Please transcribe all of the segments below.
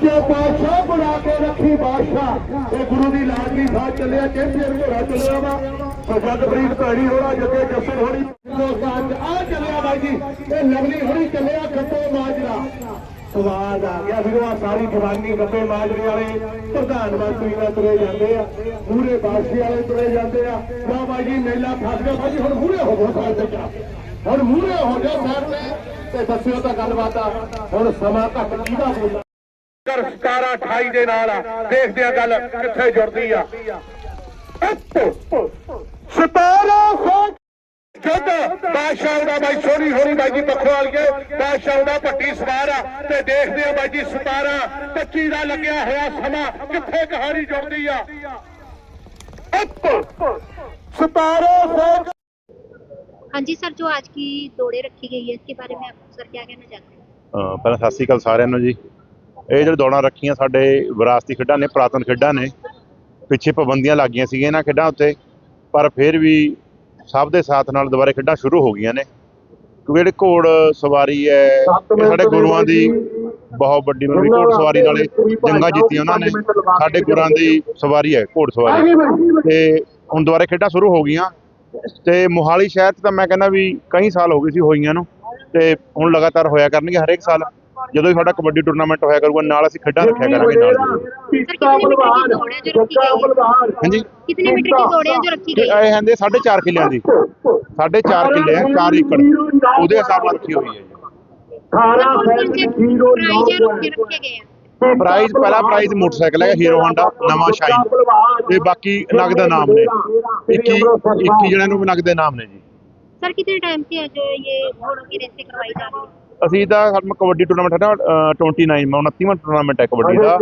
ਤੇ ਬਾਦਸ਼ਾਹ ਬਣਾ ਕੇ ਰੱਖੀ ਬਾਦਸ਼ਾਹ। ਇਹ ਗੁਰੂ ਦੀ ਲਾਡਲੀ ਸਾਥ ਚੱਲਿਆ ਚੈਂਪੀਅਨ ਘੋੜਾ ਚੱਲਿਆ ਵਾ। ਸੋ ਜਗਪ੍ਰੀਤ ਭੈਣੀ ਹੋਣਾ ਜੱਗੇ ਜੱਸਰ ਹੋਣੀ ਹਿੰਦੁਸਤਾਨ ਆ ਚੱਲਿਆ ਬਾਈ ਜੀ। ਇਹ ਲਵਲੀ ਹੋਣੀ ਚੱਲਿਆ ਗੱਪੇ ਮਾਜਰਾ। ਸਵਾਦ ਆ ਗਿਆ ਵੀਰੋ ਆ ਸਾਰੀ ਜਵਾਨੀ ਗੱਪੇ ਮਾਜਰੇ ਵਾਲੇ ਪ੍ਰਧਾਨ ਮੰਤਰੀ ਨਾਲ ਤੁਰੇ ਜਾਂਦੇ ਆ। ਪੂਰੇ ਬਾਦਸ਼ਾਹ ਵਾਲੇ ਤੁਰੇ ਜਾਂਦੇ ਆ। ਲਓ ਬਾਈ ਜੀ, ਮੇਲਾ ਫਸ ਗਿਆ। ਬਾਈ ਜੀ, ਹੁਣ ਮੂਰੇ ਹੋ ਗੋ ਸਾਲ ਤੇ ਹੁਣ ਮੂਰੇ ਹੋ ਜਾ ਸਾਈਡ ਤੇ ਦੱਸਿਓ ਤਾਂ ਗੱਲਬਾਤ ਆ। ਹੁਣ ਸਮਾਂ ਘੱਟ ਕਿਹਦਾ ਬੋਲਣਾ ਕਰ 17 28 ਦੇ ਨਾਲ ਦੇਖਦੇ ਆ ਗੱਲ ਕਿੱਥੇ ਜੁੜਦੀ ਆ? 1700 ਜਦ ਬਾਦਸ਼ਾਹ ਦਾ ਬਾਈ ਸੋਨੀ ਹੋਣੀ ਬਾਈ ਜੀ ਪਖਵਾਲੀਏ ਬਾਦਸ਼ਾਹ ਦਾ ਭੱਟੀ ਸਵਾਰ ਆ ਤੇ ਦੇਖਦੇ ਆ ਬਾਈ ਜੀ 17 25 ਦਾ ਲੱਗਿਆ ਹੋਇਆ ਸਮਾਂ ਕਿੱਥੇ ਕਹਾਣੀ ਜੁੜਦੀ ਆ? 1700 ਹਾਂਜੀ ਸਰ ਜੋ ਅੱਜ ਕੀ ਦੌੜੇ ਰੱਖੀ ਗਈ ਹੈ ਇਸ ਕੇ ਬਾਰੇ ਮੈਂ ਆਪ ਸਰ ਕੀ ਕਹਿਣਾ ਚਾਹਤੇ ਹੋ? ਪਹਿਲਾਂ ਸਤਿ ਸ੍ਰੀ ਸਾਰਿਆਂ ਨੂੰ ਜੀ। ਇਹ ਜਿਹੜੇ ਦੌੜਾਂ ਰੱਖੀਆਂ ਸਾਡੇ ਵਿਰਾਸਤੀ ਖੇਡਾਂ ਨੇ ਪੁਰਾਤਨ ਖੇਡਾਂ ਨੇ ਪਿੱਛੇ ਪਾਬੰਦੀਆਂ ਲੱਗੀਆਂ ਸੀਗੀਆਂ ਇਹਨਾਂ ਖੇਡਾਂ ਉੱਤੇ ਪਰ ਫਿਰ ਵੀ ਸਭ ਦੇ ਸਾਥ ਨਾਲ ਦੁਬਾਰੇ ਖੇਡਾਂ ਸ਼ੁਰੂ ਹੋ ਗਈਆਂ ਨੇ। ਕਿਉਂਕਿ ਜਿਹੜੇ ਘੋੜ ਸਵਾਰੀ ਹੈ ਇਹ ਸਾਡੇ ਗੁਰੂਆਂ ਦੀ ਬਹੁਤ ਵੱਡੀ ਮਤਲਬ ਘੋੜ ਸਵਾਰੀ ਨਾਲੇ ਜੰਗਾਂ ਜਿੱਤੀਆਂ ਉਹਨਾਂ ਨੇ। ਸਾਡੇ ਗੁਰਾਂ ਦੀ ਸਵਾਰੀ ਹੈ ਘੋੜ ਸਵਾਰੀ। ਤੇ ਹੁਣ ਦੁਬਾਰੇ ਖੇਡਾਂ ਸ਼ੁਰੂ ਹੋ ਗਈਆਂ। ਤੇ ਮੋਹਾਲੀ ਸ਼ਹਿਰ 'ਚ ਤਾਂ ਮੈਂ ਕਹਿੰਦਾ ਵੀ ਕਈ ਸਾਲ ਹੋ ਗਏ ਸੀ ਹੋਈਆਂ ਨੂੰ। ਤੇ ਹੁਣ ਲਗਾਤਾਰ ਹੋਇਆ ਕਰਨਗੇ ਹਰੇਕ ਸਾਲ। ਜਦੋਂ ਵੀ ਸਾਡਾ ਕਬੱਡੀ ਟੂਰਨਾਮੈਂਟ ਹੋਇਆ ਕਰੂਗਾ ਨਾਲ ਅਸੀਂ ਖੇਡਾਂ ਰੱਖਿਆ ਕਰਾਂਗੇ ਨਾਲ। ਪਿਸਤਾ ਕਿੰਨੇ ਮੀਟਰ ਦੀ ਘੋੜਿਆਂ ਜੋ ਰੱਖੀ ਗਈ ਇਹ ਪ੍ਰਾਈਜ਼ ਪਹਿਲਾ ਪ੍ਰਾਈਜ਼ ਮੋਟਰਸਾਈਕਲ ਹੈਗਾ ਹੀਰੋ ਹਾਂਡਾ ਨਵਾਂ ਸ਼ਾਈਨ ਤੇ ਬਾਕੀ ਨਗਦ ਨਾਮ ਨੇ। 21 21 ਜਣਿਆਂ ਨੂੰ ਨਗਦ ਨਾਮ ਨੇ ਜੀ। ਸਰ ਕਿੰਨੇ ਟਾਈਮ ਤੇ ਅੱਜ ਇਹ ਘੋੜੋਂ ਦੀ ਕਰਵਾਈ ਜਾ ਅਸੀਂ ਤਾਂ ਸਾਡਾ ਕਬੱਡੀ ਟੂਰਨਾਮੈਂਟ ਹੈ ਨਾ ਅਹ 29 ਮਾ 29ਵਾਂ ਟੂਰਨਾਮੈਂਟ ਹੈ ਕਬੱਡੀ ਦਾ।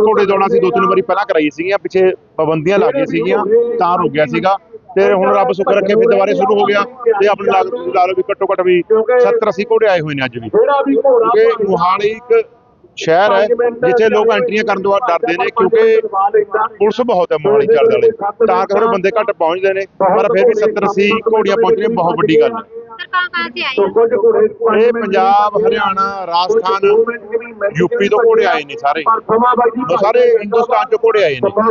ਘੋੜੇ ਦੌੜਾਂ ਅਸੀਂ ਦੋ ਤਿੰਨ ਵਾਰੀ ਪਹਿਲਾਂ ਕਰਾਈ ਸੀਗੀਆਂ ਪਿੱਛੇ ਪਾਬੰਦੀਆਂ ਲੱਗ ਗਈਆਂ ਸੀਗੀਆਂ ਤਾਂ ਰੁਕ ਗਿਆ ਸੀਗਾ। ਤੇ ਹੁਣ ਰੱਬ ਸ਼ੁਕਰ ਰੱਖੇ ਫਿਰ ਦੁਬਾਰੇ ਸ਼ੁਰੂ ਹੋ ਗਿਆ ਤੇ ਆਪਣੇ ਲਾਗ ਲਾ ਲਓ ਵੀ ਘੱਟੋ ਘੱਟ ਵੀ 70 80 ਘੋੜੇ ਆਏ ਹੋਏ ਨੇ ਅੱਜ ਵੀ। ਕਿਉਂਕਿ ਮੁਹਾਲੀ ਇੱਕ ਸ਼ਹਿਰ ਹੈ ਜਿੱਥੇ ਲੋਕ ਐਂਟਰੀਆਂ ਕਰਨ ਤੋਂ ਡਰਦੇ ਨੇ ਕਿਉਂਕਿ ਪੁਲਿਸ ਬਹੁਤ ਹੈ ਮੁਹਾਲੀ ਚੱਲਦੇ ਵਾਲੇ। ਤਾਂ ਕਿ ਥੋੜੇ ਬੰਦੇ ਘੱਟ ਪਹੁੰਚਦੇ ਨੇ ਪਰ ਫਿਰ ਵੀ 70 80 ਘੋੜੀਆਂ ਪਹੁੰਚਣੀਆਂ ਬਹੁਤ ਵੱਡੀ ਗੱਲ ਹੈ। ਇਹ ਪੰਜਾਬ ਹਰਿਆਣਾ ਰਾਜਸਥਾਨ ਯੂਪੀ ਤੋਂ ਘੋੜੇ ਆਏ ਨੇ ਸਾਰੇ। ਸਾਰੇ। ਹਿੰਦੁਸਤਾਨ ਚੋਂ ਘੋੜੇ ਆਏ ਨੇ ਮੈਂ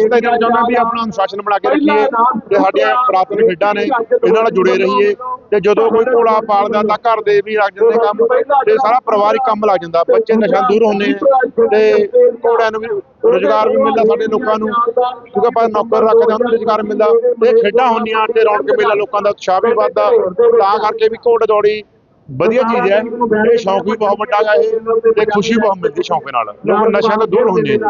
ਤਾਂ ਕਹਿਣਾ ਚਾਹੁੰਦਾ ਵੀ ਆਪਣਾ ਅਨੁਸ਼ਾਸਨ ਬਣਾ ਕੇ ਰੱਖੀਏ ਤੇ ਸਾਡੀਆਂ ਪ੍ਰਾਥਮਿਕ ਖੇਡਾਂ ਨੇ ਇਹਨਾਂ ਨਾਲ ਜੁੜੇ ਰਹੀਏ। ਤੇ ਜਦੋਂ ਕੋਈ ਘੋੜਾ ਪਾਲਦਾ ਤਾਂ ਘਰ ਦੇ ਵੀ ਲੱਗ ਜਾਂਦੇ ਕੰਮ ਤੇ ਸਾਰਾ ਪਰਿਵਾਰਿਕ ਕੰਮ ਲੱਗ ਜਾਂਦਾ। ਬੱਚੇ ਨਸ਼ਾ ਦੂਰ ਹੁੰਦੇ ਤੇ ਘੋੜਿਆਂ ਨੂੰ ਵੀ ਰੋਜ਼ਗਾਰ ਵੀ ਮਿਲਦਾ ਸਾਡੇ ਲੋਕਾਂ ਨੂੰ ਕਿਉਂਕਿ ਆਪਾਂ ਨੌਕਰ ਰੱਖਦੇ ਹਾਂ ਉਹਨਾਂ ਰੋਜ਼ਗਾਰ ਮਿਲਦਾ। ਤੇ ਖੇਡਾਂ ਹੁੰਦੀਆਂ ਤੇ ਰੌਣਕ ਮੇਲਾ ਲੋਕਾਂ ਦਾ ਉਤਸ਼ਾਹ ਵੀ ਵੱਧਦਾ। ਤਾਂ ਕਰਕੇ ਵੀ ਘੋੜ ਦੌੜੀ ਵਧੀਆ ਚੀਜ਼ ਹੈ। ਇਹ ਸ਼ੌਂਕ ਵੀ ਬਹੁਤ ਵੱਡਾ ਹੈ ਤੇ ਖੁਸ਼ੀ ਬਹੁਤ ਮਿਲਦੀ ਸ਼ੌਂਕ ਨਾਲ। ਲੋਕ ਨਸ਼ਿਆਂ ਤੋਂ ਦੂਰ ਹੁੰਦੇ ਨੇ